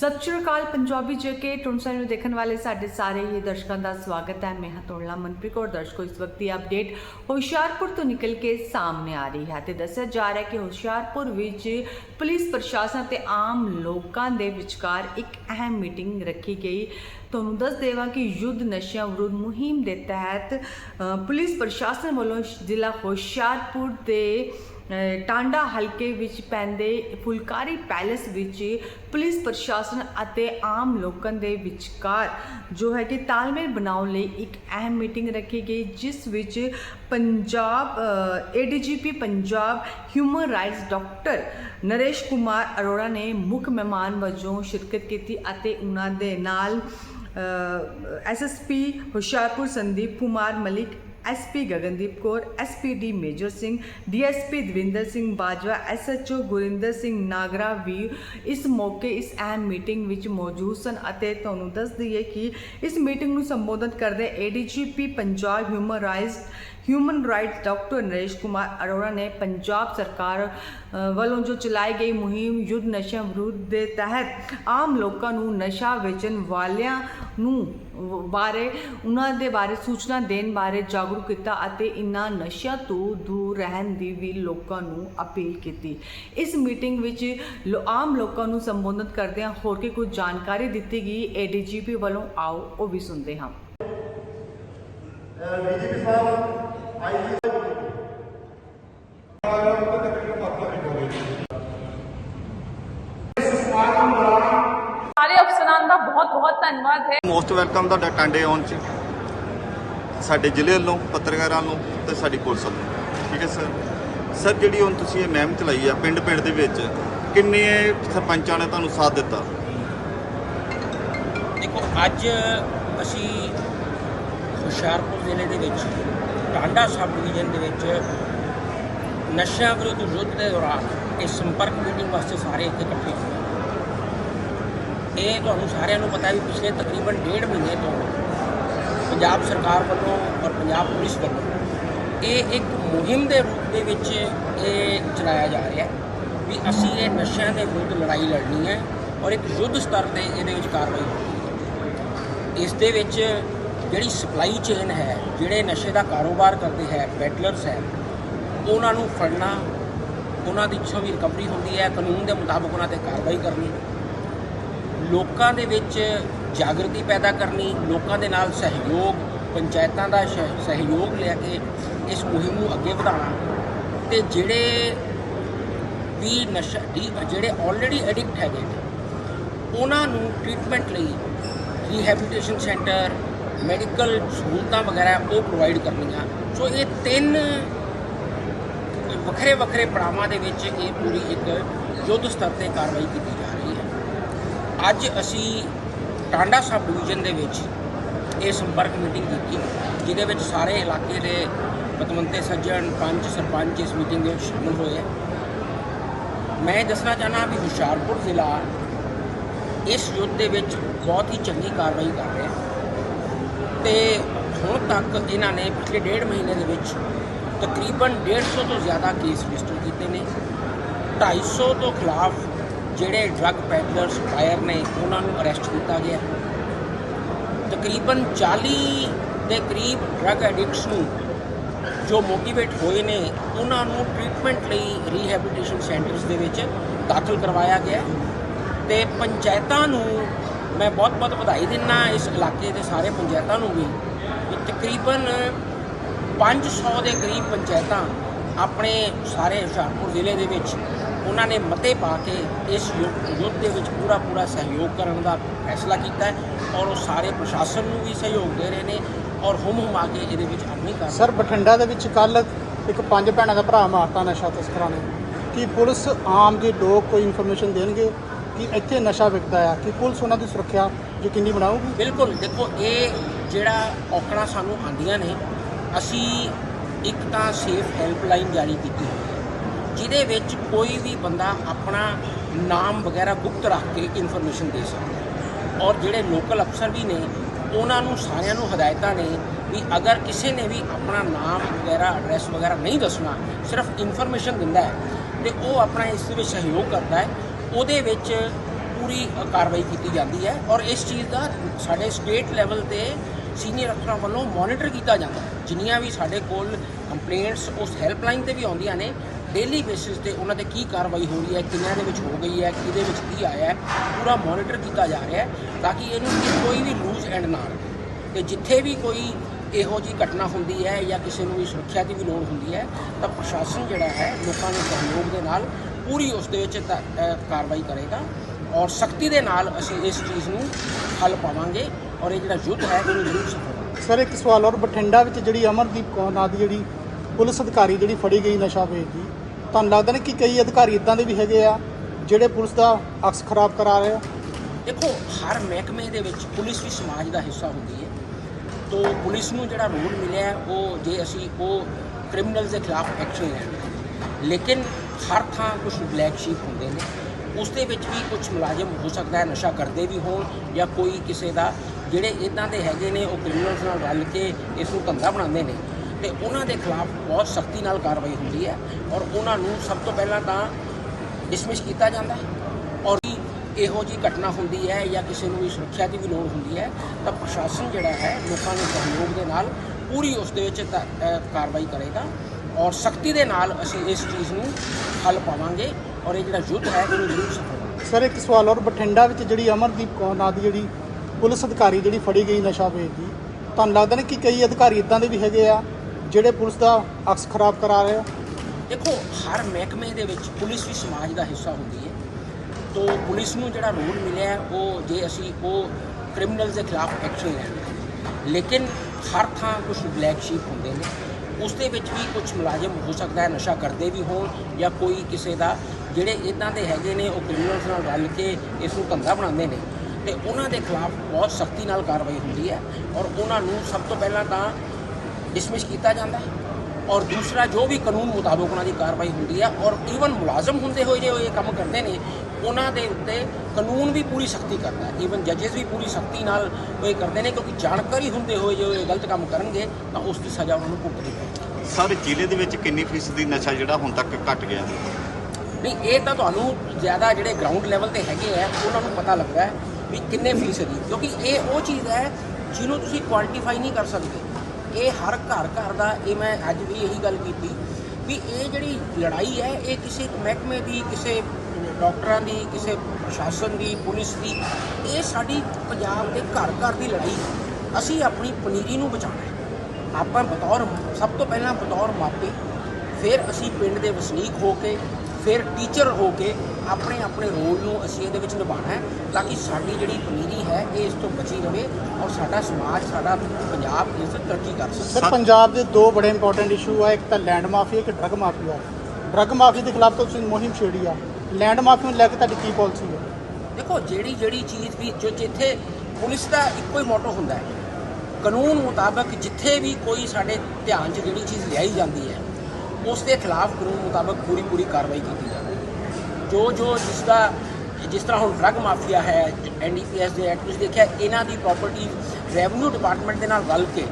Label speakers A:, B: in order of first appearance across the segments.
A: ਸਤਿ ਸ਼੍ਰੀ ਅਕਾਲ ਪੰਜਾਬੀ ਜੇਕੇ ਟੁੰਸਾ ਨੂੰ ਦੇਖਣ ਵਾਲੇ ਸਾਡੇ ਸਾਰੇ ਹੀ ਦਰਸ਼ਕਾਂ ਦਾ ਸਵਾਗਤ ਹੈ। ਮੈਂ ਹਾਂ ਤੋੜਲਾ ਮਨਪ੍ਰੀਤ ਕੌਰ, ਦਰਸ਼ਕੋ ਇਸ ਵਕਤ ਦੀ ਅਪਡੇਟ ਹੁਸ਼ਿਆਰਪੁਰ ਤੋਂ ਨਿਕਲ ਕੇ ਸਾਹਮਣੇ ਆ ਰਹੀ ਹੈ ਤੇ ਦੱਸਿਆ ਜਾ ਰਿਹਾ ਹੈ ਕਿ ਹੁਸ਼ਿਆਰਪੁਰ ਵਿੱਚ ਪੁਲਿਸ ਪ੍ਰਸ਼ਾਸਨ ਤੇ ਆਮ ਲੋਕਾਂ ਦੇ ਵਿਚਕਾਰ ਇੱਕ ਅਹਿਮ ਮੀਟਿੰਗ ਰੱਖੀ ਗਈ। ਤੁਹਾਨੂੰ ਦੱਸ ਦੇਵਾਂ ਕਿ ਯੁੱਧ ਨਸ਼ਿਆਂ ਵਿਰੁੱਧ ਮੁਹਿੰਮ ਦੇ ਤਹਿਤ ਪੁਲਿਸ ਪ੍ਰਸ਼ਾਸਨ ਵੱਲੋਂ ਜ਼ਿਲ੍ਹਾ ਹੁਸ਼ਿਆਰਪੁਰ ਦੇ ਟਾਂਡਾ ਹਲਕੇ ਵਿੱਚ ਪੈਂਦੇ ਫੁਲਕਾਰੀ ਪੈਲੇਸ ਵਿੱਚ ਪੁਲਿਸ ਪ੍ਰਸ਼ਾਸਨ ਅਤੇ ਆਮ ਲੋਕਾਂ ਦੇ ਵਿਚਕਾਰ ਜੋ ਹੈ ਕਿ ਤਾਲਮੇਲ ਬਣਾਉਣ ਲਈ ਇੱਕ ਅਹਿਮ ਮੀਟਿੰਗ ਰੱਖੀ ਗਈ, ਜਿਸ ਵਿੱਚ Punjab ADGP Punjab human rights doctor Naresh Kumar Arora ਨੇ ਮੁੱਖ ਮਹਿਮਾਨ ਵਜੋਂ ਸ਼ਿਰਕਤ ਕੀਤੀ ਅਤੇ ਉਹਨਾਂ ਦੇ ਨਾਲ SSP Hoshiarpur Sandeep Kumar Malik SP Gagandeep Kaur SPD major Singh DSP Davinder Singh Bajwa SHO Gurinder Singh Nagra ਵੀ ਇਸ ਮੌਕੇ, ਇਸ ਅਹਿਮ ਮੀਟਿੰਗ ਵਿੱਚ ਮੌਜੂਦ ਸਨ ਅਤੇ ਤੁਹਾਨੂੰ ਦੱਸ ਦਈਏ ਕਿ ਇਸ ਮੀਟਿੰਗ ਨੂੰ ਸੰਬੋਧਨ ਕਰਦੇ ADGP Punjab human rights human rights doctor Naresh Kumar Arora ਨੇ ਪੰਜਾਬ ਸਰਕਾਰ ਵੱਲੋਂ ਜੋ ਚਲਾਈ ਗਈ ਮੁਹਿੰਮ ਯੁੱਧ ਨਸ਼ਿਆਂ ਵਿਰੁੱਧ ਦੇ ਤਹਿਤ ਆਮ ਲੋਕਾਂ ਨੂੰ ਨਸ਼ਾ ਵੇਚਣ ਵਾਲਿਆਂ ਨੂੰ ਬਾਰੇ, ਉਹਨਾਂ ਦੇ ਬਾਰੇ ਸੂਚਨਾ ਦੇਣ ਬਾਰੇ ਜਾਗਰੂਕ ਕੀਤਾ ਅਤੇ ਇਨ੍ਹਾਂ ਨਸ਼ਿਆਂ ਤੋਂ ਦੂਰ ਰਹਿਣ ਦੀ ਵੀ ਲੋਕਾਂ ਨੂੰ ਅਪੀਲ ਕੀਤੀ। ਇਸ ਮੀਟਿੰਗ ਵਿੱਚ ਲੋ- ਆਮ ਲੋਕਾਂ ਨੂੰ ਸੰਬੋਧਿਤ ਕਰਦਿਆਂ ਹੋਰ ਕੀ ਕੁਝ ਜਾਣਕਾਰੀ ਦਿੱਤੀ ਗਈ ਏਡੀਜੀਪੀ ਵੱਲੋਂ ਆਓ, ਉਹ ਵੀ ਸੁਣਦੇ ਹਾਂ।
B: ਡੀਜੀਪੀ ਸਾਹਿਬ ਆਈਜੀ
C: ਸਾਰੇ ਅਫਸਰਾਂ ਦਾ ਬਹੁਤ ਬਹੁਤ ਧੰਨਵਾਦ ਹੈ।
D: ਮੋਸਟ ਵੈਲਕਮ ਤੁਹਾਡਾ ਟਾਂਡੇ ਆਉਣ ਚ। ਸਾਡੇ ਜ਼ਿਲ੍ਹੇ ਵੱਲੋਂ ਪੱਤਰਕਾਰਾਂ ਵੱਲੋਂ ਤੇ ਸਾਡੀ ਪੁਲਿਸ ਵੱਲੋਂ। ਠੀਕ ਹੈ ਸਰ ਸਰ ਜਿਹੜੀ ਹੁਣ ਤੁਸੀਂ ਇਹ ਮਹਿਮ ਚਲਾਈ ਆ ਪਿੰਡ ਪਿੰਡ ਦੇ ਵਿੱਚ ਕਿੰਨੇ ਸਰਪੰਚਾਂ ਨੇ ਤੁਹਾਨੂੰ ਸਾਥ ਦਿੱਤਾ?
E: ਦੇਖੋ ਅੱਜ ਅਸੀਂ ਹੁਸ਼ਿਆਰਪੁਰ ਜ਼ਿਲ੍ਹੇ ਦੇ ਵਿੱਚ, ਟਾਂਡਾ ਸਬ ਡਿਵੀਜ਼ਨ ਦੇ ਵਿੱਚ ਨਸ਼ਿਆਂ ਵਿਰੁੱਧ ਯੁੱਧ ਦੇ ਦੌਰਾਨ ਇਹ ਸੰਪਰਕ ਮੀਟਿੰਗ ਵਾਸਤੇ ਸਾਰੇ ਇੱਥੇ ਇਕੱਠੇ ਹੋਏ ਇਹ ਤੁਹਾਨੂੰ ਸਾਰਿਆਂ ਨੂੰ ਪਤਾ ਵੀ ਪਿਛਲੇ ਤਕਰੀਬਨ ਡੇਢ ਮਹੀਨੇ ਤੋਂ ਪੰਜਾਬ ਸਰਕਾਰ ਵੱਲੋਂ ਔਰ ਪੰਜਾਬ ਪੁਲਿਸ ਵੱਲੋਂ ਇਹ ਇੱਕ ਮੁਹਿੰਮ ਦੇ ਰੂਪ ਦੇ ਵਿੱਚ ਇਹ ਚਲਾਇਆ ਜਾ ਰਿਹਾ ਹੈ ਵੀ ਅਸੀਂ ਇਹ ਨਸ਼ਿਆਂ ਦੇ ਵਿਰੁੱਧ ਲੜਾਈ ਲੜਨੀ ਹੈ ਔਰ ਇੱਕ ਯੁੱਧ ਸਤਰ ਤੇ ਇਹਦੇ ਵਿੱਚ ਕਾਰਵਾਈ ਹੋਣੀ ਹੈ। ਇਸ ਦੇ ਵਿੱਚ ਜਿਹੜੀ ਸਪਲਾਈ ਚੇਨ ਹੈ, ਜਿਹੜੇ ਨਸ਼ੇ ਦਾ ਕਾਰੋਬਾਰ ਕਰਦੇ ਹੈ ਬੈਟਲਰਸ ਹੈ, ਉਹਨਾਂ ਨੂੰ ਫੜਨਾ, ਉਹਨਾਂ ਦੀ ਜਿੱਥੋਂ ਵੀ ਰਿਕਵਰੀ ਹੁੰਦੀ ਹੈ, ਕਾਨੂੰਨ ਦੇ ਮੁਤਾਬਕ ਉਹਨਾਂ ਤੇ ਕਾਰਵਾਈ ਕਰਨੀ, ਲੋਕਾਂ ਦੇ ਵਿੱਚ ਜਾਗਰਤੀ ਪੈਦਾ ਕਰਨੀ, ਲੋਕਾਂ ਦੇ ਨਾਲ ਸਹਿਯੋਗ, ਪੰਚਾਇਤਾਂ ਦਾ ਸਹਿ- ਸਹਿਯੋਗ ਲੈ ਕੇ ਇਸ ਮੁਹਿੰਮ ਨੂੰ ਅੱਗੇ ਵਧਾਉਣਾ, ਤੇ ਜਿਹੜੇ ਵੀ ਨਸ਼ਾ ਦੀ ਜਿਹੜੇ ਆਲਰੇਡੀ ਐਡਿਕਟ ਹੈਗੇ ਉਹਨਾਂ ਨੂੰ ਟ੍ਰੀਟਮੈਂਟ ਲਈ ਰੀਹੈਬਿਲਿਟੇਸ਼ਨ ਸੈਂਟਰ ਮੈਡੀਕਲ ਸਹੂਲਤਾਂ ਵਗੈਰਾ ਉਹ ਪ੍ਰੋਵਾਈਡ ਕਰਨੀਆਂ। ਸੋ ਇਹ ਤਿੰਨ ਵੱਖਰੇ ਵੱਖਰੇ ਪੜਾਵਾਂ ਦੇ ਵਿੱਚ ਇਹ ਪੂਰੀ ਇੱਕ ਯੁੱਧ ਸਤਰ ਤੇ ਕਾਰਵਾਈ ਕੀਤੀ ਜਾ ਰਹੀ ਹੈ। ਅੱਜ ਅਸੀਂ ਟਾਂਡਾ ਸਬ ਡਿਵੀਜ਼ਨ ਦੇ ਵਿੱਚ ਇਹ ਸੰਪਰਕ ਮੀਟਿੰਗ ਕੀਤੀ, ਜਿਹਦੇ ਵਿੱਚ ਸਾਰੇ ਇਲਾਕੇ ਦੇ ਪਤਵੰਤੇ ਸੱਜਣ ਪੰਚ ਸਰਪੰਚ ਇਸ ਮੀਟਿੰਗ ਦੇ ਵਿੱਚ ਸ਼ਾਮਲ ਹੋਏ ਮੈਂ ਦੱਸਣਾ ਚਾਹਨਾ ਵੀ ਹੁਸ਼ਿਆਰਪੁਰ ਜ਼ਿਲ੍ਹਾ ਇਸ ਯੁੱਧ ਦੇ ਵਿੱਚ ਬਹੁਤ ਹੀ ਚੰਗੀ ਕਾਰਵਾਈ ਕਰ ਰਿਹਾ ਤੇ ਹੁਣ ਤੱਕ ਇਹਨਾਂ ਨੇ ਪਿਛਲੇ ਡੇਢ ਮਹੀਨੇ ਦੇ ਵਿੱਚ ਤਕਰੀਬਨ 150 ਤੋਂ ਜ਼ਿਆਦਾ ਕੇਸ ਰਜਿਸਟਰ ਕੀਤੇ ਨੇ। 250 ਤੋਂ ਖਿਲਾਫ ਜਿਹੜੇ ਡਰੱਗ ਪੈਡਲਰਸ ਫਾਇਰ ਨੇ, ਉਹਨਾਂ ਨੂੰ ਅਰੈਸਟ ਕੀਤਾ ਗਿਆ। ਤਕਰੀਬਨ 40 ਦੇ ਕਰੀਬ ਡਰੱਗ ਐਡਿਕਟਸ ਨੂੰ ਜੋ ਮੋਟੀਵੇਟ ਹੋਏ ਨੇ, ਉਹਨਾਂ ਨੂੰ ਟ੍ਰੀਟਮੈਂਟ ਲਈ ਰੀਹੈਬਿਲਿਟੇਸ਼ਨ ਸੈਂਟਰਸ ਦੇ ਵਿੱਚ ਦਾਖਲ ਕਰਵਾਇਆ ਗਿਆ। ਤੇ ਪੰਚਾਇਤਾਂ ਨੂੰ ਮੈਂ ਬਹੁਤ-ਬਹੁਤ ਵਧਾਈ ਦਿੰਦਾ ਇਸ ਇਲਾਕੇ ਦੇ ਸਾਰੇ ਪੰਚਾਇਤਾਂ ਨੂੰ ਵੀ ਵੀ ਤਕਰੀਬਨ 500 ਦੇ ਕਰੀਬ ਪੰਚਾਇਤਾਂ ਆਪਣੇ ਸਾਰੇ ਹੁਸ਼ਿਆਰਪੁਰ ਜ਼ਿਲ੍ਹੇ ਦੇ ਵਿੱਚ ਉਹਨਾਂ ਨੇ ਮਤੇ ਪਾ ਕੇ ਇਸ ਯੁੱਧ ਯੁੱਧ ਦੇ ਵਿੱਚ ਪੂਰਾ ਪੂਰਾ ਸਹਿਯੋਗ ਕਰਨ ਦਾ ਫੈਸਲਾ ਕੀਤਾ ਹੈ ਔਰ ਉਹ ਸਾਰੇ ਪ੍ਰਸ਼ਾਸਨ ਨੂੰ ਵੀ ਸਹਿਯੋਗ ਦੇ ਰਹੇ ਨੇ ਔਰ ਹੁਮ ਹੁਮਾ ਕੇ ਇਹਦੇ ਵਿੱਚ ਆਪਣੀ ਕਰ
F: ਸਰ, ਬਠਿੰਡਾ ਦੇ ਵਿੱਚ ਕੱਲ ਇੱਕ ਪੰਜ ਭੈਣਾਂ ਦਾ ਭਰਾ ਮਾਰਤਾ ਨਸ਼ਾ ਤਸਕਰਾਂ ਨੇ। ਕੀ ਪੁਲਿਸ ਆਮ ਜੇ ਲੋਕ ਕੋਈ ਇਨਫੋਰਮੇਸ਼ਨ ਦੇਣਗੇ? ਕਿ ਇੱਥੇ ਨਸ਼ਾ ਵਿਕਦਾ ਆ, ਕਿ ਪੁਲਿਸ ਉਹਨਾਂ ਦੀ ਸੁਰੱਖਿਆ ਯਕੀਨੀ ਬਣਾਊਗੀ?
E: ਬਿਲਕੁਲ, ਦੇਖੋ, ਇਹ ਜਿਹੜਾ ਔਕੜਾਂ ਸਾਨੂੰ ਆਂਦੀਆਂ ਨੇ, ਅਸੀਂ ਇੱਕ ਤਾਂ ਸੇਫ ਹੈਲਪਲਾਈਨ ਜਾਰੀ ਕੀਤੀ ਹੈ, ਜਿਹਦੇ ਵਿੱਚ ਕੋਈ ਵੀ ਬੰਦਾ ਆਪਣਾ ਨਾਮ ਵਗੈਰਾ ਗੁਪਤ ਰੱਖ ਕੇ ਇਨਫੋਰਮੇਸ਼ਨ ਦੇ ਸਕਦਾ ਔਰ ਜਿਹੜੇ ਲੋਕਲ ਅਫਸਰ ਵੀ ਨੇ, ਉਹਨਾਂ ਨੂੰ ਸਾਰਿਆਂ ਨੂੰ ਹਦਾਇਤਾਂ ਨੇ ਵੀ ਅਗਰ ਕਿਸੇ ਨੇ ਵੀ ਆਪਣਾ ਨਾਮ ਵਗੈਰਾ ਐਡਰੈਸ ਵਗੈਰਾ ਨਹੀਂ ਦੱਸਣਾ, ਸਿਰਫ ਇਨਫੋਰਮੇਸ਼ਨ ਦਿੰਦਾ ਹੈ, ਤੇ ਉਹ ਆਪਣਾ ਇਸ ਵਿੱਚ ਸਹਿਯੋਗ ਕਰਦਾ ਹੈ। ਉਹਦੇ ਵਿੱਚ ਪੂਰੀ ਕਾਰਵਾਈ ਕੀਤੀ ਜਾਂਦੀ ਹੈ ਔਰ ਇਸ ਚੀਜ਼ ਦਾ ਸਾਡੇ ਸਟੇਟ ਲੈਵਲ ਤੇ ਸੀਨੀਅਰ ਅਫਸਰਾਂ ਵੱਲੋਂ ਮੋਨੀਟਰ ਕੀਤਾ ਜਾਂਦਾ ਜਿੰਨੀਆਂ ਵੀ ਸਾਡੇ ਕੋਲ ਕੰਪਲੇਂਟਸ ਉਸ ਹੈਲਪਲਾਈਨ ਤੇ ਵੀ ਆਉਂਦੀਆਂ ਨੇ, ਡੇਲੀ ਬੇਸਿਸ ਤੇ ਉਹਨਾਂ ਤੇ ਕੀ ਕਾਰਵਾਈ ਹੋ ਰਹੀ ਹੈ, ਕਿੰਨਿਆਂ ਦੇ ਵਿੱਚ ਹੋ ਗਈ ਹੈ, ਕਿਹਦੇ ਵਿੱਚ ਕੀ ਆਇਆ ਹੈ, ਪੂਰਾ ਮੋਨੀਟਰ ਕੀਤਾ ਜਾ ਰਿਹਾ ਹੈ ਤਾਂ ਕਿ ਇਹਨੂੰ ਕੋਈ ਵੀ ਲੂਜ਼ ਐਂਡ ਨਾ ਰਹੇ। ਤੇ ਜਿੱਥੇ ਵੀ ਕੋਈ ਇਹੋ ਜੀ ਘਟਨਾ ਹੁੰਦੀ ਹੈ ਜਾਂ ਕਿਸੇ ਨੂੰ ਵੀ ਸੁਰੱਖਿਆ ਦੀ ਵੀ ਲੋੜ ਹੁੰਦੀ ਹੈ ਤਾਂ ਪ੍ਰਸ਼ਾਸਨ ਜਿਹੜਾ ਹੈ ਲੋਕਾਂ ਦੇ ਸਹਿਯੋਗ ਦੇ ਨਾਲ ਪੂਰੀ ਉਸ ਦੇ ਵਿੱਚ ਕਾਰਵਾਈ ਕਰੇਗਾ ਔਰ ਸਖਤੀ ਦੇ ਨਾਲ ਅਸੀਂ ਇਸ ਚੀਜ਼ ਨੂੰ ਹੱਲ ਪਾਵਾਂਗੇ ਔਰ ਇਹ ਜਿਹੜਾ ਯੁੱਧ ਹੈ ਇਹਨੂੰ ਜ਼ਰੂਰ ਸਫਲ
F: ਸਰ ਇੱਕ ਸਵਾਲ ਔਰ ਬਠਿੰਡਾ ਵਿੱਚ ਜਿਹੜੀ ਅਮਰਦੀਪ ਕੌਰ ਨਾਂ ਦੀ ਜਿਹੜੀ ਪੁਲਿਸ ਅਧਿਕਾਰੀ ਜਿਹੜੀ ਫੜੀ ਗਈ ਨਸ਼ਾ ਵੇਚਦੀ ਤੁਹਾਨੂੰ ਲੱਗਦਾ ਨਹੀਂ ਕਿ ਕਈ ਅਧਿਕਾਰੀ ਇਦਾਂ ਦੇ ਵੀ ਹੈਗੇ ਆ ਜਿਹੜੇ ਪੁਲਿਸ ਦਾ ਅਕਸ ਖਰਾਬ ਕਰਾ ਰਹੇ ਆ?
E: ਦੇਖੋ ਹਰ ਮਹਿਕਮੇ ਦੇ ਵਿੱਚ ਪੁਲਿਸ ਵੀ ਸਮਾਜ ਦਾ ਹਿੱਸਾ ਹੁੰਦੀ ਹੈ। ਤੋ ਪੁਲਿਸ ਨੂੰ ਜਿਹੜਾ ਰੋਲ ਮਿਲਿਆ ਉਹ ਜੇ ਅਸੀਂ ਉਹ ਕ੍ਰਿਮੀਨਲਸ ਦੇ ਖਿਲਾਫ ਐਕਸ਼ਨ ਲੈਣਾ। ਲੇਕਿਨ ਹਰ ਥਾਂ ਕੁਝ ਬਲੈਕ ਸ਼ੀਪ ਹੁੰਦੇ ਨੇ। ਉਸ ਦੇ ਵਿੱਚ ਵੀ ਕੁਝ ਮੁਲਾਜ਼ਮ ਹੋ ਸਕਦਾ ਹੈ, ਨਸ਼ਾ ਕਰਦੇ ਵੀ ਹੋਣ ਜਾਂ ਕੋਈ ਕਿਸੇ ਦਾ, ਜਿਹੜੇ ਇਦਾਂ ਦੇ ਹੈਗੇ ਨੇ, ਉਹ ਕ੍ਰਿਮੀਨਲਸ ਨਾਲ ਰਲ ਕੇ ਇਸ ਨੂੰ ਧੰਦਾ ਬਣਾਉਂਦੇ ਨੇ। ਤੇ ਉਹਨਾਂ ਦੇ ਖਿਲਾਫ ਬਹੁਤ ਸਖਤੀ ਨਾਲ ਕਾਰਵਾਈ ਹੁੰਦੀ ਹੈ ਔਰ ਉਹਨਾਂ ਨੂੰ ਸਭ ਤੋਂ ਪਹਿਲਾਂ ਤਾਂ ਡਿਸਮਿਸ ਕੀਤਾ ਜਾਂਦਾ ਹੈ ਔਰ ਵੀ ਇਹੋ ਜੀ ਘਟਨਾ ਹੁੰਦੀ ਹੈ ਜਾਂ ਕਿਸੇ ਨੂੰ ਵੀ ਸੁਰੱਖਿਆ ਦੀ ਵੀ ਲੋੜ ਹੁੰਦੀ ਹੈ, ਤਾਂ ਪ੍ਰਸ਼ਾਸਨ ਜਿਹੜਾ ਹੈ ਲੋਕਾਂ ਦੇ ਸਹਿਯੋਗ ਦੇ ਨਾਲ ਪੂਰੀ ਉਸ ਦੇ ਵਿੱਚ ਕਾਰਵਾਈ ਕਰੇਗਾ। ਔਰ ਸਖਤੀ ਦੇ ਨਾਲ ਅਸੀਂ ਇਸ ਚੀਜ਼ ਨੂੰ ਹੱਲ ਪਾਵਾਂਗੇ ਔਰ ਇਹ ਜਿਹੜਾ ਯੁੱਧ ਹੈ ਇਹਨੂੰ ਜ਼ਰੂਰ ਸਫਲ ਕਰਾਂਗੇ
F: ਸਰ ਇੱਕ ਸਵਾਲ ਔਰ ਬਠਿੰਡਾ ਵਿੱਚ ਜਿਹੜੀ ਅਮਰਦੀਪ ਕੌਰ ਨਾਂ ਦੀ ਜਿਹੜੀ ਪੁਲਿਸ ਅਧਿਕਾਰੀ ਜਿਹੜੀ ਫੜੀ ਗਈ ਨਸ਼ਾ ਵੇਚਦੀ ਤੁਹਾਨੂੰ ਲੱਗਦਾ ਨਹੀਂ ਕਿ ਕਈ ਅਧਿਕਾਰੀ ਇਦਾਂ ਦੇ ਵੀ ਹੈਗੇ ਆ ਜਿਹੜੇ ਪੁਲਿਸ ਦਾ ਅਕਸ ਖਰਾਬ ਕਰਾ ਰਹੇ ਆ?
E: ਦੇਖੋ ਹਰ ਮਹਿਕਮੇ ਦੇ ਵਿੱਚ ਪੁਲਿਸ ਵੀ ਸਮਾਜ ਦਾ ਹਿੱਸਾ ਹੁੰਦੀ ਹੈ। ਤੋ ਪੁਲਿਸ ਨੂੰ ਜਿਹੜਾ ਰੋਲ ਮਿਲਿਆ ਉਹ ਜੇ ਅਸੀਂ ਉਹ ਕ੍ਰਿਮੀਨਲਸ ਦੇ ਖਿਲਾਫ ਐਕਸ਼ਨ ਲੈਣਾ ਲੇਕਿਨ ਹਰ ਥਾਂ ਕੁਝ ਬਲੈਕ ਸ਼ੀਪ ਹੁੰਦੇ ਨੇ। ਉਸ ਦੇ ਵਿੱਚ ਵੀ ਕੁਝ ਮੁਲਾਜ਼ਮ ਹੋ ਸਕਦਾ ਹੈ, ਨਸ਼ਾ ਕਰਦੇ ਵੀ ਹੋਣ ਜਾਂ ਕੋਈ ਕਿਸੇ ਦਾ, ਜਿਹੜੇ ਇਦਾਂ ਦੇ ਹੈਗੇ ਨੇ, ਉਹ ਕ੍ਰਿਮੀਨਲਸ ਨਾਲ ਰਲ ਕੇ ਇਸ ਨੂੰ ਧੰਦਾ ਬਣਾਉਂਦੇ ਨੇ। ਤੇ ਉਹਨਾਂ ਦੇ ਖਿਲਾਫ ਬਹੁਤ ਸਖਤੀ ਨਾਲ ਕਾਰਵਾਈ ਹੁੰਦੀ ਹੈ ਔਰ ਉਹਨਾਂ ਨੂੰ ਸਭ ਤੋਂ ਪਹਿਲਾਂ ਤਾਂ ਡਿਸਮਿਸ ਕੀਤਾ ਜਾਂਦਾ ਹੈ ਔਰ ਦੂਸਰਾ ਜੋ ਵੀ ਕਾਨੂੰਨ ਮੁਤਾਬਕ ਉਹਨਾਂ ਦੀ ਕਾਰਵਾਈ ਹੁੰਦੀ ਹੈ ਔਰ ਈਵਨ ਮੁਲਾਜ਼ਮ ਹੁੰਦੇ ਹੋਏ ਜੇ ਉਹ ਇਹ ਕੰਮ ਕਰਦੇ ਨੇ ਉਹਨਾਂ ਦੇ ਉੱਤੇ ਕਾਨੂੰਨ ਵੀ ਪੂਰੀ ਸਖਤੀ ਕਰਦਾ ਹੈ। ਈਵਨ ਜੱਜਸ ਵੀ ਪੂਰੀ ਸਖਤੀ ਨਾਲ ਉਹ ਇਹ ਕਰਦੇ ਨੇ ਕਿਉਂਕਿ ਜਾਣਕਾਰੀ ਹੁੰਦੇ ਹੋਏ ਜੇ ਉਹ ਇਹ ਗਲਤ ਕੰਮ ਕਰਨਗੇ ਤਾਂ ਉਸ ਦੀ ਸਜ਼ਾ ਉਹਨਾਂ ਨੂੰ ਭੁਗਤਣੀ ਪਵੇਗੀ
D: ਸਰ ਜ਼ਿਲ੍ਹੇ ਦੇ ਵਿੱਚ ਕਿੰਨੀ ਫੀਸਦੀ ਨਸ਼ਾ ਜਿਹੜਾ ਹੁਣ ਤੱਕ ਘਟ ਗਿਆ?
E: ਨਹੀਂ ਇਹ ਤਾਂ ਤੁਹਾਨੂੰ ਜ਼ਿਆਦਾ ਜਿਹੜੇ ਗਰਾਊਂਡ ਲੈਵਲ ਤੇ ਹੈਗੇ ਆ ਉਹਨਾਂ ਨੂੰ ਪਤਾ ਲੱਗਦਾ ਹੈ ਵੀ ਕਿੰਨੇ ਫੀਸਦੀ। ਕਿਉਂਕਿ ਇਹ ਉਹ ਚੀਜ਼ ਹੈ ਜਿਹਨੂੰ ਤੁਸੀਂ ਕੁਆਂਟੀਫਾਈ ਨਹੀਂ ਕਰ ਸਕਦੇ। ਇਹ ਹਰ ਘਰ ਘਰ ਦਾ ਇਹ ਮੈਂ ਅੱਜ ਵੀ ਇਹੀ ਗੱਲ ਕੀਤੀ ਵੀ ਇਹ ਜਿਹੜੀ ਲੜਾਈ ਹੈ ਇਹ ਕਿਸੇ ਮਹਿਕਮੇ ਦੀ ਕਿਸੇ ਡਾਕਟਰਾਂ ਦੀ, ਕਿਸੇ ਪ੍ਰਸ਼ਾਸਨ ਦੀ, ਪੁਲਿਸ ਦੀ, ਇਹ ਸਾਡੀ ਪੰਜਾਬ ਦੇ ਘਰ ਘਰ ਦੀ ਲੜਾਈ ਅਸੀਂ ਆਪਣੀ ਪਨੀਰੀ ਨੂੰ ਬਚਾਉਣਾ ਹੈ। ਆਪਾਂ ਬਤੌਰ, ਸਭ ਤੋਂ ਪਹਿਲਾਂ ਬਤੌਰ ਮਾਪੇ, ਫਿਰ ਅਸੀਂ ਪਿੰਡ ਦੇ ਵਸਨੀਕ ਹੋ ਕੇ, ਫਿਰ ਟੀਚਰ ਹੋ ਕੇ ਆਪਣੇ ਆਪਣੇ ਰੋਲ ਨੂੰ ਅਸੀਂ ਇਹਦੇ ਵਿੱਚ ਨਿਭਾਉਣਾ ਹੈ ਤਾਂ ਕਿ ਸਾਡੀ ਜਿਹੜੀ ਪਨੀਰੀ ਹੈ, ਇਹ ਇਸ ਤੋਂ ਬਚੀ ਰਹੇ ਔਰ ਸਾਡਾ ਸਮਾਜ, ਸਾਡਾ ਪੰਜਾਬ ਇਸ ਤੋਂ ਤਰੱਕੀ ਕਰ ਸਕੇ।
F: ਸਰ, ਪੰਜਾਬ ਦੇ ਦੋ ਬੜੇ ਇੰਪੋਰਟੈਂਟ ਇਸ਼ੂ ਆ, ਇੱਕ ਤਾਂ ਲੈਂਡ ਮਾਫੀਆ ਇੱਕ ਡਰਗ ਮਾਫੀਆ ਡਰਗ ਮਾਫੀਆ ਦੇ ਖਿਲਾਫ ਤਾਂ ਤੁਸੀਂ ਮੁਹਿੰਮ ਛੇੜੀ ਆ। ਲੈਂਡ ਮਾਫੀ ਨੂੰ ਲੈ ਕੇ ਤੁਹਾਡੀ ਕੀ ਪਾਲਿਸੀ ਹੈ?
E: ਦੇਖੋ, ਜਿਹੜੀ ਜਿਹੜੀ ਚੀਜ਼ ਵੀ ਜੋ, ਜਿੱਥੇ ਪੁਲਿਸ ਦਾ ਇੱਕੋ ਹੀ ਮੋਟੋ ਹੁੰਦਾ ਹੈ, ਕਾਨੂੰਨ ਮੁਤਾਬਕ ਜਿੱਥੇ ਵੀ ਕੋਈ ਸਾਡੇ ਧਿਆਨ 'ਚ ਜਿਹੜੀ ਚੀਜ਼ ਲਿਆਈ ਜਾਂਦੀ ਹੈ, ਉਸ ਦੇ ਖਿਲਾਫ ਕਾਨੂੰਨ ਮੁਤਾਬਕ ਪੂਰੀ ਪੂਰੀ ਕਾਰਵਾਈ ਕੀਤੀ ਜਾਂਦੀ ਹੈ। ਜੋ ਜੋ ਜਿਸ ਦਾ, ਜਿਸ ਤਰ੍ਹਾਂ ਹੁਣ ਡਰੱਗ ਮਾਫੀਆ ਹੈ ਐਨਡੀਪੀਐਸ ਦੇ ਐਕਟ ਤੁਸੀਂ ਦੇਖਿਆ, ਇਹਨਾਂ ਦੀ ਪ੍ਰਾਪਰਟੀ ਰੈਵਨਿਊ ਡਿਪਾਰਟਮੈਂਟ ਦੇ ਨਾਲ ਰਲ ਕੇ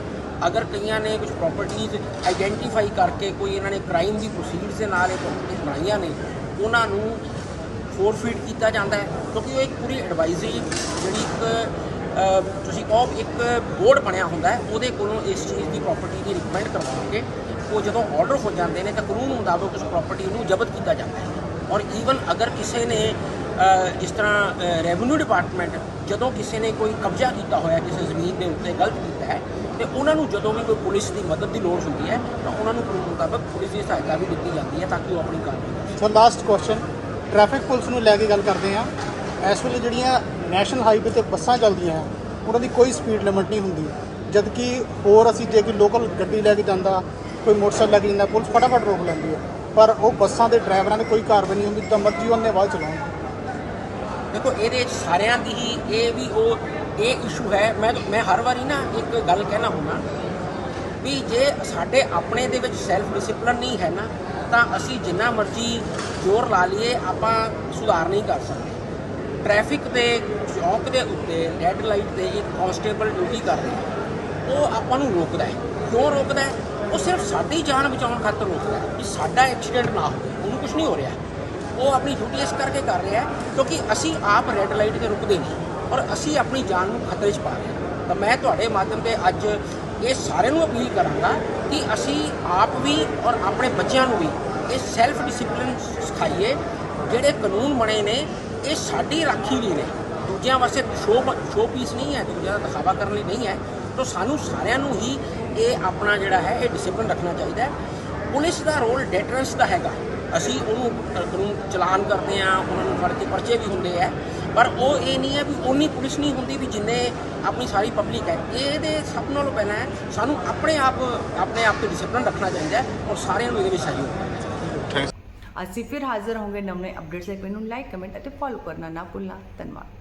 E: ਅਗਰ ਕਈਆਂ ਨੇ ਕੁਝ ਪ੍ਰਾਪਰਟੀਜ਼ ਆਈਡੈਂਟੀਫਾਈ ਕਰਕੇ ਕੋਈ ਇਹਨਾਂ ਨੇ ਕ੍ਰਾਈਮ ਦੀ ਪ੍ਰੋਸੀਡਸ ਦੇ ਨਾਲ ਇਹ ਪ੍ਰਾਪਰਟੀਜ਼ ਬਣਾਈਆਂ ਨੇ ਉਹਨਾਂ ਨੂੰ ਫੋਰਫੀਟ ਕੀਤਾ ਜਾਂਦਾ ਹੈ, ਕਿਉਂਕਿ ਉਹ ਇੱਕ ਪੂਰੀ ਐਡਵਾਈਜ਼ਰੀ ਜਿਹੜੀ ਇੱਕ ਤੁਸੀਂ ਕਹੋ ਇੱਕ ਬੋਰਡ ਬਣਿਆ ਹੁੰਦਾ ਹੈ, ਉਹਦੇ ਕੋਲੋਂ ਇਸ ਚੀਜ਼ ਦੀ ਪ੍ਰਾਪਰਟੀ ਦੀ ਰਿਕਮੈਂਡ ਕਰਵਾ ਉਹ ਜਦੋਂ ਆਰਡਰ ਹੋ ਜਾਂਦੇ ਨੇ ਤਾਂ ਕਾਨੂੰਨ ਮੁਤਾਬਕ ਉਸ ਪ੍ਰਾਪਰਟੀ ਨੂੰ ਜ਼ਬਤ ਕੀਤਾ ਜਾਂਦਾ ਹੈ। ਔਰ ਈਵਨ ਅਗਰ ਕਿਸੇ ਨੇ ਜਿਸ ਤਰ੍ਹਾਂ ਰੈਵਨਿਊ ਡਿਪਾਰਟਮੈਂਟ ਜਦੋਂ ਕਿਸੇ ਨੇ ਕੋਈ ਕਬਜ਼ਾ ਕੀਤਾ ਹੋਇਆ, ਕਿਸੇ ਜ਼ਮੀਨ ਦੇ ਉੱਤੇ ਗਲਤ ਕੀਤਾ ਹੈ, ਤੇ ਉਹਨਾਂ ਨੂੰ ਜਦੋਂ ਵੀ ਕੋਈ ਪੁਲਿਸ ਦੀ ਮਦਦ ਦੀ ਲੋੜ ਹੁੰਦੀ ਹੈ, ਤਾਂ ਉਹਨਾਂ ਨੂੰ ਕਾਨੂੰਨ ਮੁਤਾਬਕ ਪੁਲਿਸ ਦੀ ਸਹਾਇਤਾ ਵੀ ਦਿੱਤੀ ਜਾਂਦੀ ਹੈ ਤਾਂ ਕਿ ਉਹ ਆਪਣੀ ਕਾਰਵਾਈ
F: sir last question traffic police ਨੂੰ ਲੈ ਕੇ ਗੱਲ ਕਰਦੇ ਆ ਇਸ ਵੇਲੇ ਜਿਹੜੀਆਂ ਨੈਸ਼ਨਲ ਹਾਈਵੇ ਤੇ ਬੱਸਾਂ ਚੱਲਦੀਆਂ ਆ ਉਹਨਾਂ ਦੀ ਕੋਈ ਸਪੀਡ ਲਿਮਿਟ ਨਹੀਂ ਹੁੰਦੀ। ਜਦ ਕਿ ਹੋਰ ਅਸੀਂ ਜੇ ਕੋਈ ਲੋਕਲ ਗੱਡੀ ਲੈ ਕੇ ਜਾਂਦਾ, ਕੋਈ ਮੋਟਰਸਾਈਕਲ ਲੈ ਕੇ ਜਾਂਦਾ, ਪੁਲਿਸ ਫਟਾਫਟ ਰੋਕ ਲੈਂਦੀ ਹੈ। ਪਰ ਉਹ ਬੱਸਾਂ ਦੇ ਡਰਾਈਵਰਾਂ ਦੀ ਕੋਈ ਕਾਰਵਾਈ ਨਹੀਂ ਹੁੰਦੀ, ਤਾਂ ਮਰਜ਼ੀ ਉਹਨੇ ਬਾਅਦ ਚਲਾਉਣ।
E: ਦੇਖੋ, ਇਹਦੇ ਵਿੱਚ ਸਾਰਿਆਂ ਦੀ ਹੀ ਇਹ ਵੀ ਉਹ, ਇਹ ਇਸ਼ੂ ਹੈ। ਮੈਂ ਮੈਂ ਹਰ ਵਾਰੀ ਨਾ ਇੱਕ ਗੱਲ ਕਹਿਣਾ ਹੁੰਦਾ ਵੀ ਜੇ ਸਾਡੇ ਆਪਣੇ ਦੇ ਵਿੱਚ ਸੈਲਫ ਡਿਸਪਲਿਨ ਨਹੀਂ ਹੈ ਨਾ ਤਾਂ ਅਸੀਂ ਜਿੰਨਾ ਮਰਜ਼ੀ ਜ਼ੋਰ ਲਾ ਲਈਏ, ਆਪਾਂ ਸੁਧਾਰ ਨਹੀਂ ਕਰ ਸਕਦੇ। ਟ੍ਰੈਫਿਕ ਦੇ, ਚੌਕ ਦੇ ਉੱਤੇ ਰੈੱਡ ਲਾਈਟ ਤੇ ਇੱਕ ਕਾਂਸਟੇਬਲ ਡਿਊਟੀ ਕਰ ਰਿਹਾ। ਉਹ ਆਪਾਂ ਨੂੰ ਰੋਕਦਾ ਹੈ। ਕਿਉਂ ਰੋਕਦਾ ਹੈ? ਉਹ ਸਿਰਫ ਸਾਡੀ ਜਾਨ ਬਚਾਉਣ ਖਾਤਰ ਰੋਕਦਾ ਹੈ ਕਿ ਸਾਡਾ ਐਕਸੀਡੈਂਟ ਨਾ ਹੋਵੇ। ਉਹਨੂੰ ਕੁਝ ਨਹੀਂ ਹੋ ਰਿਹਾ। ਉਹ ਆਪਣੀ ਡਿਊਟੀ ਇਸ ਕਰਕੇ ਕਰ ਰਿਹਾ ਕਿਉਂਕਿ ਅਸੀਂ ਆਪ ਰੈੱਡ ਲਾਈਟ ਤੇ ਰੁਕਦੇ ਨਹੀਂ। ਔਰ ਅਸੀਂ ਆਪਣੀ ਜਾਨ ਨੂੰ ਖਤਰੇ 'ਚ ਪਾ ਰਹੇ ਹਾਂ। ਤਾਂ ਮੈਂ ਤੁਹਾਡੇ ਮਾਧਿਅਮ ਤੇ ਅੱਜ ਇਹ ਸਾਰਿਆਂ ਨੂੰ ਅਪੀਲ ਕਰਾਂਗਾ ਕਿ ਅਸੀਂ ਆਪ ਵੀ ਔਰ ਆਪਣੇ ਬੱਚਿਆਂ ਨੂੰ ਵੀ ਇਹ ਸੈਲਫ ਡਿਸਪਲਿਨ ਸਿਖਾਈਏ, ਜਿਹੜੇ ਕਾਨੂੰਨ ਬਣੇ ਨੇ, ਇਹ ਸਾਡੀ ਰਾਖੀ ਲਈ ਨੇ। ਦੂਜਿਆਂ ਵਾਸਤੇ ਸ਼ੋ ਸ਼ੋ ਪੀਸ ਨਹੀਂ ਹੈ, ਦੂਜਿਆਂ ਦਾ ਦਿਖਾਵਾ ਕਰਨ ਲਈ ਨਹੀਂ ਹੈ। ਤਾਂ ਸਾਨੂੰ ਸਾਰਿਆਂ ਨੂੰ ਹੀ ਇਹ ਆਪਣਾ ਜਿਹੜਾ ਹੈ, ਇਹ ਡਿਸਪਲਿਨ ਰੱਖਣਾ ਚਾਹੀਦਾ ਹੈ। ਪੁਲਿਸ ਦਾ ਰੋਲ ਡੈਟਰੈਂਸ ਦਾ ਹੈਗਾ। ਅਸੀਂ ਉਹਨੂੰ ਕਾਨੂੰਨ ਚਲਾਨ ਕਰਦੇ ਆ ਉਹਨਾਂ ਨੂੰ ਫੜ ਕੇ ਪਰਚੇ ਵੀ ਹੁੰਦੇ ਆ। ਪਰ ਉਹ ਇਹ ਨਹੀਂ ਹੈ ਵੀ ਉਨੀ ਪੁਲਿਸ ਨਹੀਂ ਹੁੰਦੀ ਵੀ ਜਿੰਨੇ ਆਪਣੀ ਸਾਰੀ ਪਬਲਿਕ ਹੈ। ਇਹਦੇ ਸਭ ਨਾਲੋਂ ਪਹਿਲਾਂ ਸਾਨੂੰ ਆਪਣੇ ਆਪ ਆਪਣੇ ਆਪ ਤੇ ਡਿਸਪਲਿਨ ਰੱਖਣਾ ਚਾਹੀਦਾ ਔਰ ਸਾਰਿਆਂ ਨੂੰ ਇਹਦੇ ਵਿੱਚ ਸਹਿਯੋਗ ਕਰਨਾ
A: ਅਸੀਂ ਫਿਰ ਹਾਜ਼ਰ ਹੋਵਾਂਗੇ ਨਵੇਂ ਅਪਡੇਟਸ ਲਈ। ਮੈਨੂੰ ਲਾਈਕ ਕਮੈਂਟ ਅਤੇ ਫੋਲੋ ਕਰਨਾ ਨਾ ਭੁੱਲਣਾ। ਧੰਨਵਾਦ।